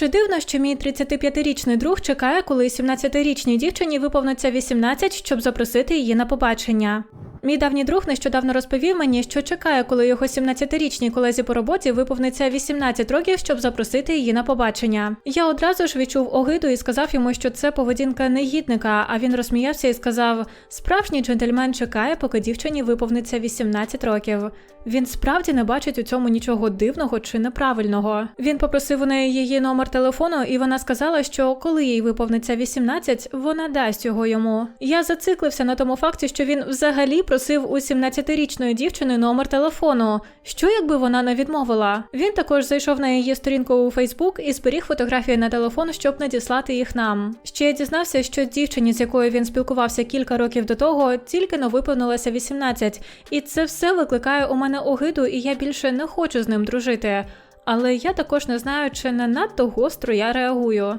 Чи дивно, що мій 35-річний друг чекає, коли 17-річній дівчині виповниться 18, щоб запросити її на побачення? Мій давній друг нещодавно розповів мені, що чекає, коли його 17-річній колезі по роботі виповниться 18 років, щоб запросити її на побачення. Я одразу ж відчув огиду і сказав йому, що це поведінка негідника. А він розсміявся і сказав: справжній джентльмен чекає, поки дівчині виповниться 18 років. Він справді не бачить у цьому нічого дивного чи неправильного. Він попросив у неї її номер телефону, і вона сказала, що коли їй виповниться 18, вона дасть його йому. Я зациклився на тому факті, що він взагалі просив у 17-річної дівчини номер телефону. Що якби вона не відмовила? Він також зайшов на її сторінку у Фейсбук і зберіг фотографії на телефон, щоб надіслати їх нам. Ще дізнався, що дівчині, з якою він спілкувався кілька років до того, тільки но виповнилося 18, і це все викликає у мене огиду, і я більше не хочу з ним дружити. Але я також не знаю, чи не надто гостро я реагую.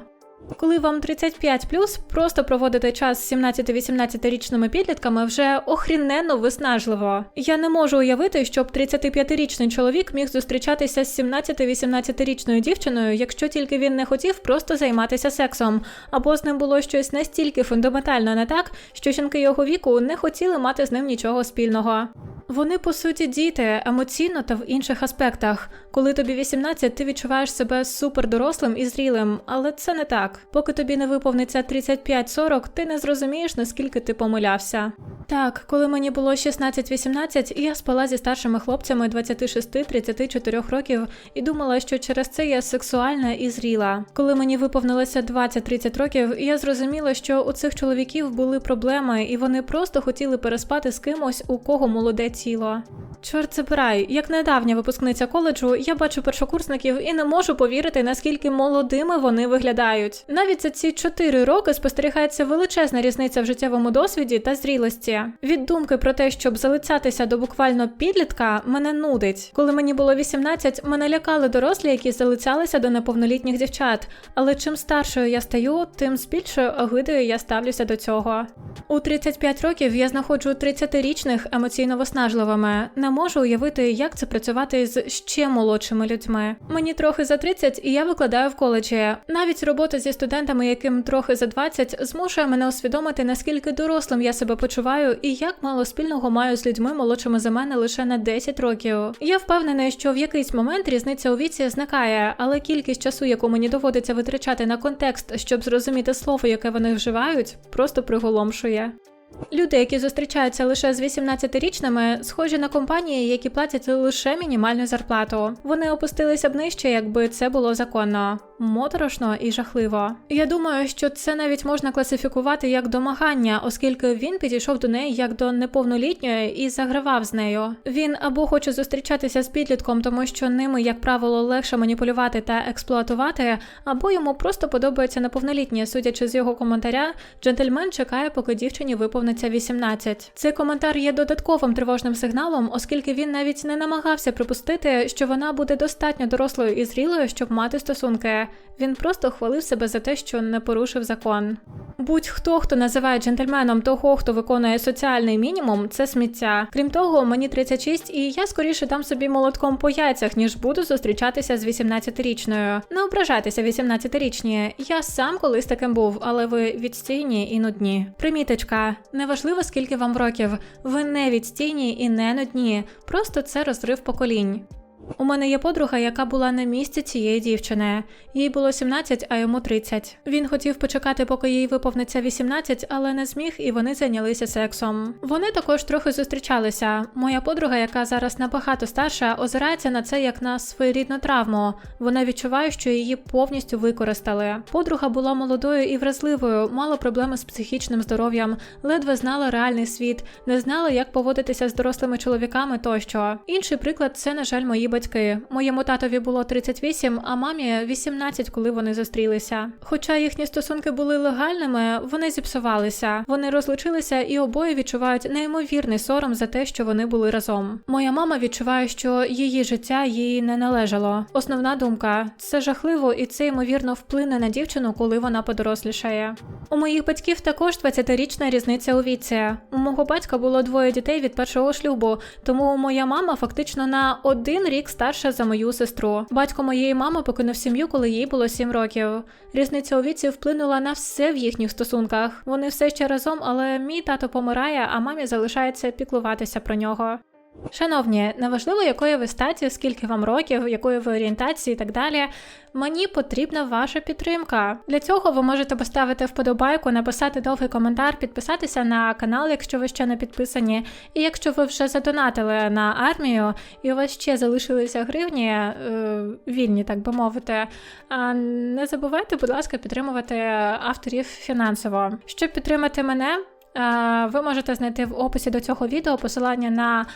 Коли вам 35 просто проводити час з 17-18-річними підлітками вже охріненно виснажливо. Я не можу уявити, щоб 35-річний чоловік міг зустрічатися з 17-18-річною дівчиною, якщо тільки він не хотів просто займатися сексом, або з ним було щось настільки фундаментально не так, що жінки його віку не хотіли мати з ним нічого спільного. Вони по суті діти емоційно та в інших аспектах. Коли тобі 18, ти відчуваєш себе супердорослим і зрілим, але це не так. Поки тобі не виповниться 35-40, ти не зрозумієш, наскільки ти помилявся. Так, коли мені було 16-18, я спала зі старшими хлопцями 26-34 років і думала, що через це я сексуальна і зріла. Коли мені виповнилося 20-30 років, я зрозуміла, що у цих чоловіків були проблеми, і вони просто хотіли переспати з кимось, у кого молоде тіло. Чорт забирай, як недавня випускниця коледжу, я бачу першокурсників і не можу повірити, наскільки молодими вони виглядають. Навіть за ці 4 роки спостерігається величезна різниця в життєвому досвіді та зрілості. Від думки про те, щоб залицятися до буквально підлітка, мене нудить. Коли мені було 18, мене лякали дорослі, які залицялися до неповнолітніх дівчат. Але чим старшою я стаю, тим з більшою огидою я ставлюся до цього. У 35 років я знаходжу 30-річних емоційно виснажливими. Не можу уявити, як це працювати з ще молодшими людьми. Мені трохи за 30, і я викладаю в коледжі. Навіть робота зі студентами, яким трохи за 20, змушує мене усвідомити, наскільки дорослим я себе почуваю і як мало спільного маю з людьми молодшими за мене лише на 10 років. Я впевнений, що в якийсь момент різниця у віці зникає, але кількість часу, яку мені доводиться витрачати на контекст, щоб зрозуміти слово, яке вони вживають, просто приголомшує. Люди, які зустрічаються лише з 18-річними, схожі на компанії, які платять лише мінімальну зарплату. Вони опустилися б нижче, якби це було законно. Моторошно і жахливо. Я думаю, що це навіть можна класифікувати як домагання, оскільки він підійшов до неї як до неповнолітньої і загравав з нею. Він або хоче зустрічатися з підлітком, тому що ними, як правило, легше маніпулювати та експлуатувати, або йому просто подобається неповнолітні. Судячи з його коментаря, джентльмен чекає, поки дівчині виповниться 18. Цей коментар є додатковим тривожним сигналом, оскільки він навіть не намагався припустити, що вона буде достатньо дорослою і зрілою, щоб мати стосунки. Він просто хвалив себе за те, що не порушив закон. Будь-хто, хто називає джентльменом того, хто виконує соціальний мінімум, це сміття. Крім того, мені 36, і я скоріше дам собі молотком по яйцях, ніж буду зустрічатися з 18-річною. Не ображайтеся, 18-річні. Я сам колись таким був, але ви відстійні і нудні. Приміточка, неважливо скільки вам років, ви не відстійні і не нудні. Просто це розрив поколінь. У мене є подруга, яка була на місці цієї дівчини. Їй було 17, а йому 30. Він хотів почекати, поки їй виповниться 18, але не зміг, і вони зайнялися сексом. Вони також трохи зустрічалися. Моя подруга, яка зараз набагато старша, озирається на це як на своєрідну травму. Вона відчуває, що її повністю використали. Подруга була молодою і вразливою, мала проблеми з психічним здоров'ям, ледве знала реальний світ, не знала, як поводитися з дорослими чоловіками тощо. Інший приклад це, на жаль, мої батьки. Моєму татові було 38, а мамі 18, коли вони зустрілися. Хоча їхні стосунки були легальними, вони зіпсувалися. Вони розлучилися і обоє відчувають неймовірний сором за те, що вони були разом. Моя мама відчуває, що її життя їй не належало. Основна думка це жахливо, і це ймовірно вплине на дівчину, коли вона подорослішає. У моїх батьків також 20-річна різниця у віці. У мого батька було двоє дітей від першого шлюбу, тому моя мама фактично на один рік старша за мою сестру. Батько моєї мами покинув сім'ю, коли їй було 7 років. Різниця у віці вплинула на все в їхніх стосунках. Вони все ще разом, але мій тато помирає, а мамі залишається піклуватися про нього. Шановні, неважливо, якої ви статі, скільки вам років, якої ви орієнтації і так далі. Мені потрібна ваша підтримка. Для цього ви можете поставити вподобайку, написати довгий коментар, підписатися на канал, якщо ви ще не підписані. І якщо ви вже задонатили на армію і у вас ще залишилися гривні, е, вільні, так би мовити. А не забувайте, будь ласка, підтримувати авторів фінансово. Щоб підтримати мене. Е, Ви можете знайти в описі до цього відео посилання на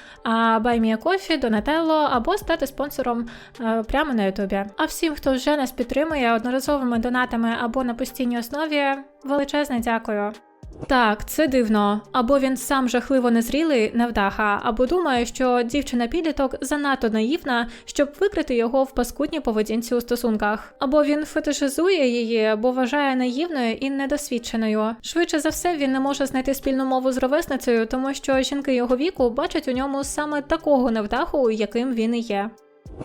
BuyMeACoffee, Donatello або стати спонсором е, прямо на Ютубі. А всім, хто вже нас підтримує одноразовими донатами або на постійній основі, величезне дякую. Так, це дивно. Або він сам жахливо незрілий, невдаха, або думає, що дівчина-підліток занадто наївна, щоб викрити його в паскудній поведінці у стосунках, або він фетишизує її, бо вважає наївною і недосвідченою. Швидше за все, він не може знайти спільну мову з ровесницею, тому що жінки його віку бачать у ньому саме такого невдаху, яким він і є.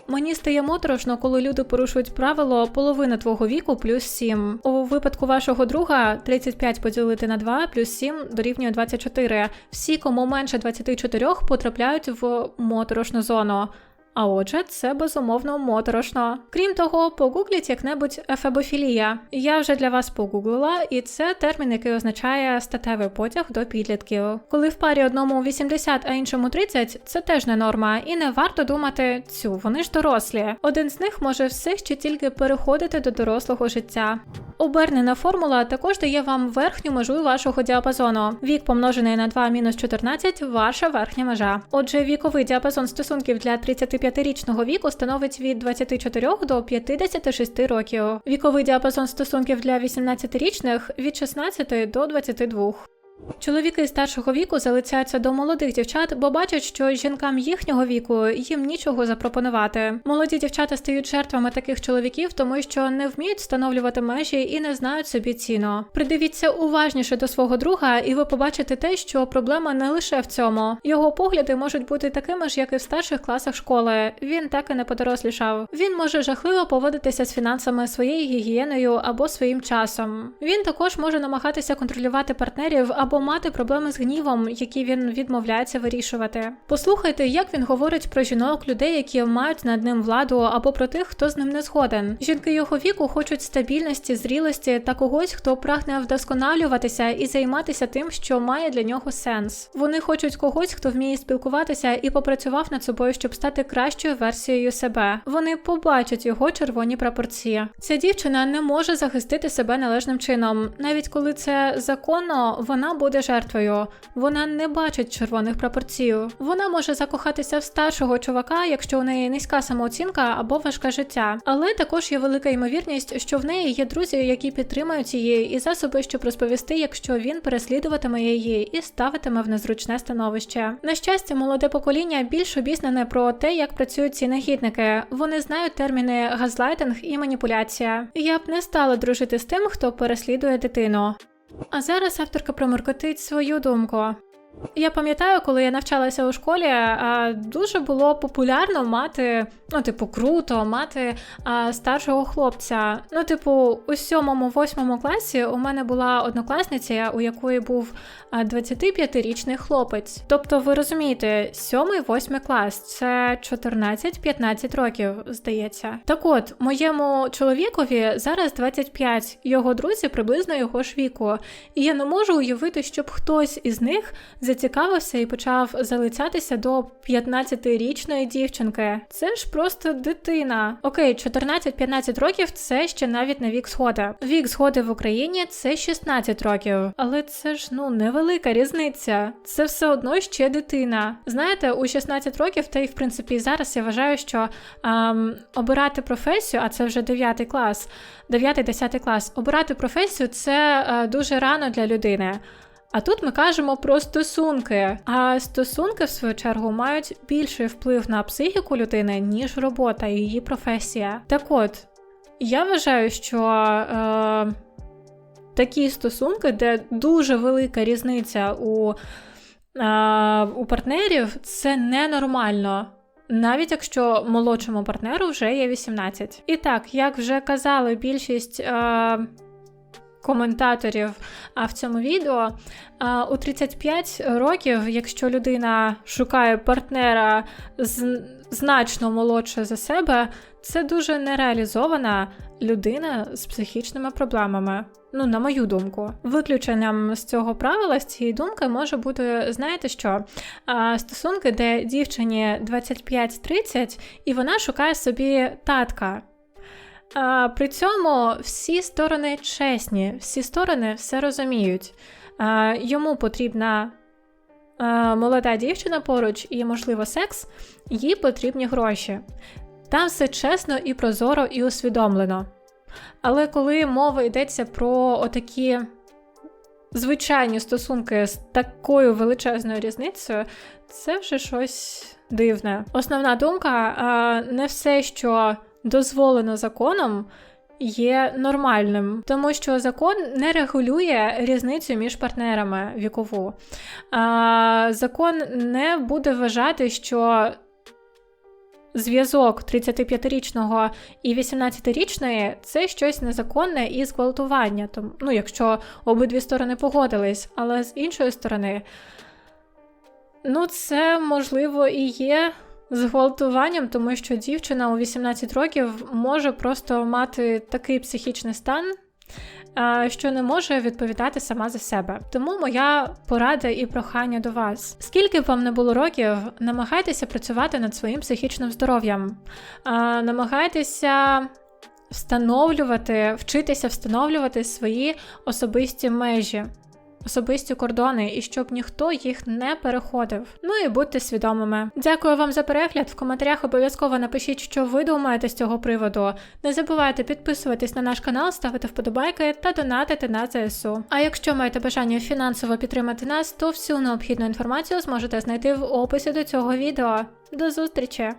Мені стає моторошно, коли люди порушують правило половина твого віку плюс 7. У випадку вашого друга 35 поділити на 2 плюс 7 дорівнює 24. Всі, кому менше 24, потрапляють в моторошну зону. А отже, це безумовно моторошно. Крім того, погугліть як-небудь ефебофілія. Я вже для вас погуглила, і це термін, який означає статевий потяг до підлітків. Коли в парі одному 80, а іншому 30, це теж не норма, і не варто думати цю, вони ж дорослі. Один з них може все ще тільки переходити до дорослого життя. Обернена формула також дає вам верхню межу вашого діапазону. Вік помножений на 2 мінус 14 ваша верхня межа. Отже, віковий діапазон стосунків для 35-річного віку становить від 24 до 56 років. Віковий діапазон стосунків для 18-річних від 16 до 22. Чоловіки старшого віку залицяються до молодих дівчат, бо бачать, що жінкам їхнього віку їм нічого запропонувати. Молоді дівчата стають жертвами таких чоловіків, тому що не вміють встановлювати межі і не знають собі ціну. Придивіться уважніше до свого друга, і ви побачите те, що проблема не лише в цьому. Його погляди можуть бути такими ж, як і в старших класах школи. Він так і не подорослішав. Він може жахливо поводитися з фінансами своєю гігієною або своїм часом. Він також може намагатися контролювати партнерів або мати проблеми з гнівом, які він відмовляється вирішувати. Послухайте, як він говорить про жінок, людей, які мають над ним владу, або про тих, хто з ним не згоден. Жінки його віку хочуть стабільності, зрілості та когось, хто прагне вдосконалюватися і займатися тим, що має для нього сенс. Вони хочуть когось, хто вміє спілкуватися і попрацював над собою, щоб стати кращою версією себе. Вони побачать його червоні прапорці. Ця дівчина не може захистити себе належним чином, навіть коли це законно, вона буде жертвою. Вона не бачить червоних прапорцій. Вона може закохатися в старшого чувака, якщо у неї низька самооцінка або важке життя. Але також є велика ймовірність, що в неї є друзі, які підтримують її, і засоби, щоб розповісти, якщо він переслідуватиме її і ставитиме в незручне становище. На щастя, молоде покоління більш обізнане про те, як працюють ці нахідники. Вони знають терміни газлайтинг і маніпуляція. Я б не стала дружити з тим, хто переслідує дитину. А зараз авторка проморкотить свою думку. Я пам'ятаю, коли я навчалася у школі, дуже було популярно мати, ну, типу, круто, мати старшого хлопця. Ну, типу, у сьомому-восьмому класі у мене була однокласниця, у якої був 25-річний хлопець. Тобто, ви розумієте, сьомий-восьмий клас це 14-15 років, здається. Так от, моєму чоловікові зараз 25, його друзі приблизно його ж віку. І я не можу уявити, щоб хтось із них зацікавився і почав залицятися до 15-річної дівчинки. Це ж просто дитина. Окей, 14-15 років це ще навіть не вік сходи. Вік сходи в Україні це 16 років, але це ж ну невелика різниця. Це все одно ще дитина. Знаєте, у 16 років, та й в принципі зараз я вважаю, що ем, обирати професію, а це вже 9 клас, 9-10 клас, обирати професію це е, дуже рано для людини. А тут ми кажемо про стосунки. А стосунки, в свою чергу, мають більший вплив на психіку людини, ніж робота і її професія. Так от, я вважаю, що е, такі стосунки, де дуже велика різниця у, е, у партнерів, це ненормально. навіть якщо молодшому партнеру вже є 18. І так, як вже казали, більшість. Е- Коментаторів в цьому відео у 35 років, якщо людина шукає партнера значно молодше за себе, це дуже нереалізована людина з психічними проблемами. Ну, на мою думку, виключенням з цього правила, з цієї думки, може бути, знаєте що? Стосунки, де дівчині 25-30, і вона шукає собі татка. А, При цьому всі сторони чесні, всі сторони все розуміють. А, Йому потрібна а, молода дівчина поруч і, можливо, секс, їй потрібні гроші. Там все чесно і прозоро і усвідомлено. Але коли мова йдеться про отакі звичайні стосунки з такою величезною різницею, це вже щось дивне. Основна думка: а, не все, що дозволено законом, є нормальним, тому що закон не регулює різницю між партнерами вікову. А, Закон не буде вважати, що. Зв'язок 35-річного і 18-річної це щось незаконне і зґвалтування, тому, ну, якщо обидві сторони погодились, але з іншої сторони, ну, це можливо і є зґвалтуванням, тому що дівчина у 18 років може просто мати такий психічний стан, що не може відповідати сама за себе. Тому моя порада і прохання до вас: скільки б вам не було років, намагайтеся працювати над своїм психічним здоров'ям, намагайтеся. Встановлювати, вчитися встановлювати свої особисті межі особисті кордони і щоб ніхто їх не переходив. Ну і будьте свідомими. Дякую вам за перегляд. В коментарях обов'язково напишіть, що ви думаєте з цього приводу. Не забувайте підписуватись на наш канал, ставити вподобайки та донатити на ЗСУ. А якщо маєте бажання фінансово підтримати нас, то всю необхідну інформацію зможете знайти в описі до цього відео. До зустрічі!